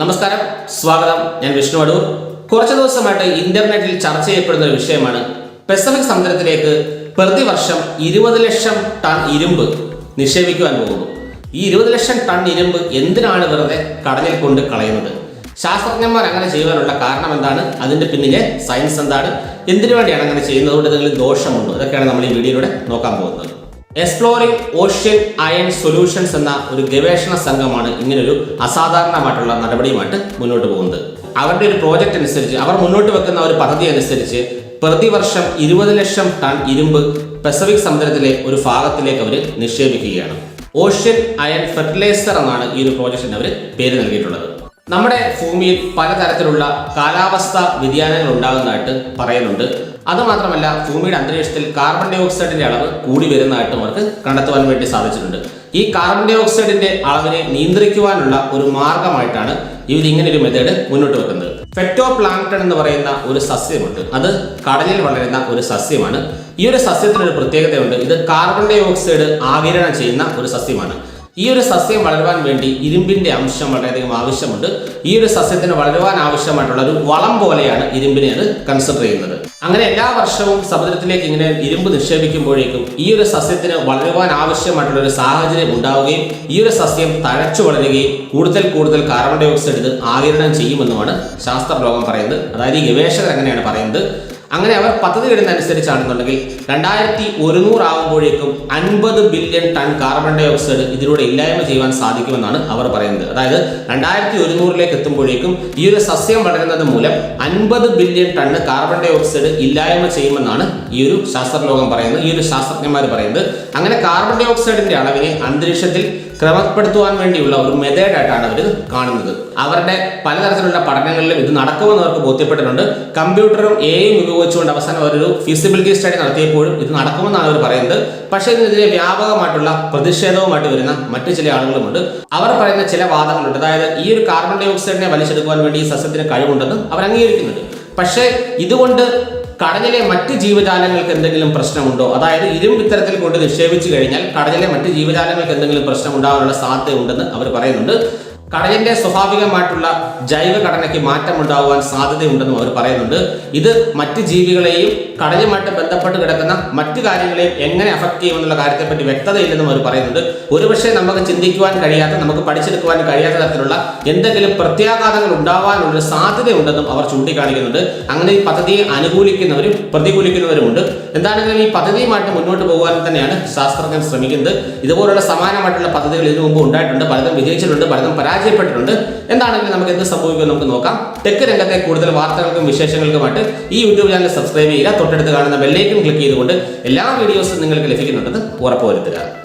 നമസ്കാരം സ്വാഗതം. ഞാൻ വിഷ്ണു അടൂർ. കുറച്ചു ദിവസമായിട്ട് ഇന്റർനെറ്റിൽ ചർച്ച ചെയ്യപ്പെടുന്ന ഒരു വിഷയമാണ് പെസഫിക് സമുദ്രത്തിലേക്ക് പ്രതിവർഷം ഇരുപത് ലക്ഷം ടൺ ഇരുമ്പ് നിക്ഷേപിക്കുവാൻ പോകുന്നു. ഈ ഇരുപത് ലക്ഷം ടൺ ഇരുമ്പ് എന്തിനാണ് വെറുതെ കടലിൽ കൊണ്ട് കളയുന്നത്? ശാസ്ത്രജ്ഞന്മാർ അങ്ങനെ ചെയ്യുവാനുള്ള കാരണം എന്താണ്? അതിന്റെ പിന്നിലെ സയൻസ് എന്താണ്? എന്തിനു വേണ്ടിയാണ് അങ്ങനെ ചെയ്യുന്നത്? കൊണ്ട് എന്തെങ്കിലും ദോഷമുണ്ടോ? ഇതൊക്കെയാണ് നമ്മൾ ഈ വീഡിയോയിലൂടെ നോക്കാൻ പോകുന്നത്. എക്സ്പ്ലോറിംഗ് ഓഷ്യൻ അയൺ സൊല്യൂഷൻസ് എന്ന ഒരു ഗവേഷണ സംഘമാണ് ഇങ്ങനൊരു അസാധാരണമായിട്ടുള്ള നടപടിയുമായിട്ട് മുന്നോട്ട് പോകുന്നത്. അവരുടെ ഒരു പ്രോജക്റ്റ് അനുസരിച്ച് അവർ മുന്നോട്ട് വെക്കുന്ന ഒരു പദ്ധതി അനുസരിച്ച് പ്രതിവർഷം ഇരുപത് ലക്ഷം ടൺ ഇരുമ്പ് പസഫിക് സമുദ്രത്തിലെ ഒരു ഭാഗത്തിലേക്ക് അവർ നിക്ഷേപിക്കുകയാണ്. ഓഷ്യൻ അയൺ ഫെർട്ടിലൈസർ എന്നാണ് ഈ ഒരു പ്രോജക്റ്റിന് അവർ പേര് നൽകിയിട്ടുള്ളത്. നമ്മുടെ ഭൂമിയിൽ പലതരത്തിലുള്ള കാലാവസ്ഥ വ്യതിയാനങ്ങൾ ഉണ്ടാകുന്നതായിട്ട് പറയുന്നുണ്ട് അതുമാത്രമല്ല ഭൂമിയുടെ അന്തരീക്ഷത്തിൽ കാർബൺ ഡൈ ഓക്സൈഡിന്റെ അളവ് കൂടി വരുന്നതായിട്ടും അവർക്ക് കണ്ടെത്തുവാൻ വേണ്ടി സാധിച്ചിട്ടുണ്ട്. ഈ കാർബൺ ഡൈ ഓക്സൈഡിന്റെ അളവിനെ നിയന്ത്രിക്കുവാനുള്ള ഒരു മാർഗമായിട്ടാണ് ഇവർ ഇങ്ങനെ ഒരു മെത്തേഡ് മുന്നോട്ട് വെക്കുന്നത്. ഫെറ്റോ പ്ലാങ്ടൺ എന്ന് പറയുന്ന ഒരു സസ്യമുണ്ട്. അത് കടലിൽ വളരുന്ന ഒരു സസ്യമാണ്. ഈ ഒരു സസ്യത്തിനൊരു പ്രത്യേകതയുണ്ട്. ഇത് കാർബൺ ഡൈ ഓക്സൈഡ് ആകിരണം ചെയ്യുന്ന ഒരു സസ്യമാണ്. ഈ ഒരു സസ്യം വളരുവാൻ വേണ്ടി ഇരുമ്പിന്റെ അംശം വളരെയധികം ആവശ്യമുണ്ട്. ഈ ഒരു സസ്യത്തിന് വളരുവാൻ ആവശ്യമായിട്ടുള്ള ഒരു വളം പോലെയാണ് ഇരുമ്പിനെ അത് കൺസിഡർ ചെയ്യുന്നത്. അങ്ങനെ എല്ലാ വർഷവും സമുദ്രത്തിലേക്ക് ഇങ്ങനെ ഇരുമ്പ് നിക്ഷേപിക്കുമ്പോഴേക്കും ഈ ഒരു സസ്യത്തിന് വളരുവാൻ ആവശ്യമായിട്ടുള്ള ഒരു സാഹചര്യം ഉണ്ടാവുകയും ഈ ഒരു സസ്യം തഴച്ചു വളരുകയും കൂടുതൽ കൂടുതൽ കാർബൺ ഡൈ ഓക്സൈഡ് ഇത് ആകിരണം ചെയ്യുമെന്നുമാണ് ശാസ്ത്ര ലോകം പറയുന്നത്. അതായത് ഈ ഗവേഷകർ അങ്ങനെയാണ് പറയുന്നത്. അങ്ങനെ അവർ പദ്ധതി ഇടുന്നതനുസരിച്ചാണെന്നുണ്ടെങ്കിൽ രണ്ടായിരത്തി ഒരുന്നൂറ് ആകുമ്പോഴേക്കും അൻപത് billion ton carbon dioxide ഇതിലൂടെ ഇല്ലായ്മ ചെയ്യുവാൻ സാധിക്കുമെന്നാണ് അവർ പറയുന്നത്. അതായത് രണ്ടായിരത്തി ഒരുന്നൂറിലേക്ക് എത്തുമ്പോഴേക്കും ഈ ഒരു സസ്യം വളരുന്നത് മൂലം അൻപത് billion ton carbon dioxide ഇല്ലായ്മ ചെയ്യുമെന്നാണ് ഈ ഒരു ശാസ്ത്രലോകം പറയുന്നത് ഈ ഒരു ശാസ്ത്രജ്ഞന്മാർ പറയുന്നത്. അങ്ങനെ കാർബൺ ഡൈ ഓക്സൈഡിന്റെ അളവിനെ അന്തരീക്ഷത്തിൽ ക്രമപ്പെടുത്തുവാൻ വേണ്ടിയുള്ള ഒരു മെത്തേഡായിട്ടാണ് അവർ കാണുന്നത്. അവരുടെ പലതരത്തിലുള്ള പഠനങ്ങളിലും ഇത് നടക്കുമെന്ന് അവർക്ക് ബോധ്യപ്പെട്ടിട്ടുണ്ട്. കമ്പ്യൂട്ടറും എയും ഉപയോഗിച്ചുകൊണ്ട് അവസാനം അവരൊരു ഫീസിബിലിറ്റി സ്റ്റഡി നടത്തിയപ്പോഴും ഇത് നടക്കുമെന്നാണ് അവർ പറയുന്നത്. പക്ഷേ ഇതിനെതിരെ വ്യാപകമായിട്ടുള്ള പ്രതിഷേധവുമായിട്ട് വരുന്ന മറ്റു ചില ആളുകളുമുണ്ട്. അവർ പറയുന്ന ചില വാദങ്ങളുണ്ട്. അതായത് ഈ ഒരു കാർബൺ ഡൈ ഓക്സൈഡിനെ വലിച്ചെടുക്കുവാൻ വേണ്ടി ഈ സസ്യത്തിന് കഴിവുണ്ടെന്ന് അവർ അംഗീകരിക്കുന്നുണ്ട്. പക്ഷേ ഇതുകൊണ്ട് കടലിലെ മറ്റ് ജീവജാലങ്ങൾക്ക് എന്തെങ്കിലും പ്രശ്നമുണ്ടോ? അതായത് ഇരുമ്പ് ഇത്തരത്തിൽ കൊണ്ട് നിക്ഷേപിച്ചു കഴിഞ്ഞാൽ കടലിലെ മറ്റ് ജീവജാലങ്ങൾക്ക് എന്തെങ്കിലും പ്രശ്നം ഉണ്ടാകാനുള്ള സാധ്യത ഉണ്ടെന്ന് അവർ പറയുന്നുണ്ട്. കടലിന്റെ സ്വാഭാവികമായിട്ടുള്ള ജൈവ ഘടനയ്ക്ക് മാറ്റം ഉണ്ടാകുവാൻ സാധ്യതയുണ്ടെന്നും അവർ പറയുന്നുണ്ട്. ഇത് മറ്റ് ജീവികളെയും കടലുമായിട്ട് ബന്ധപ്പെട്ട് കിടക്കുന്ന മറ്റ് കാര്യങ്ങളെയും എങ്ങനെ അഫക്ട് ചെയ്യുമെന്നുള്ള കാര്യത്തെപ്പറ്റി വ്യക്തതയില്ലെന്നും അവർ പറയുന്നുണ്ട്. ഒരുപക്ഷെ നമുക്ക് ചിന്തിക്കുവാൻ കഴിയാത്ത നമുക്ക് പഠിച്ചെടുക്കുവാൻ കഴിയാത്ത തരത്തിലുള്ള എന്തെങ്കിലും പ്രത്യാഘാതങ്ങൾ ഉണ്ടാവാനുള്ള സാധ്യതയുണ്ടെന്നും അവർ ചൂണ്ടിക്കാണിക്കുന്നുണ്ട്. അങ്ങനെ ഈ പദ്ധതിയെ അനുകൂലിക്കുന്നവരും പ്രതികൂലിക്കുന്നവരുമുണ്ട്. എന്താണെങ്കിലും ഈ പദ്ധതിയുമായിട്ട് മുന്നോട്ട് പോകാൻ തന്നെയാണ് ശാസ്ത്രജ്ഞർ ശ്രമിക്കുന്നത്. ഇതുപോലുള്ള സമാനമായിട്ടുള്ള പദ്ധതികൾ ഇതിനു മുമ്പ് ഉണ്ടായിട്ടുണ്ട്. പലതും വിജയിച്ചിട്ടുണ്ട് പലതും പരാജയപ്പെട്ടിട്ടുണ്ട്. എന്താണെങ്കിലും നമുക്ക് എന്ത് സംഭവിക്കും നമുക്ക് നോക്കാം. ടെക് രംഗത്തെ കൂടുതൽ വാർത്തകൾക്കും വിശേഷങ്ങൾക്കുമായിട്ട് ഈ യൂട്യൂബ് ചാനൽ സബ്സ്ക്രൈബ് ചെയ്യുക. തൊട്ടടുത്ത് കാണുന്ന ബെല്ലേക്കും ക്ലിക്ക് ചെയ്തുകൊണ്ട് എല്ലാ വീഡിയോസും നിങ്ങൾക്ക് ലഭിക്കുന്നുണ്ടെന്ന് ഉറപ്പുവരുത്തുക.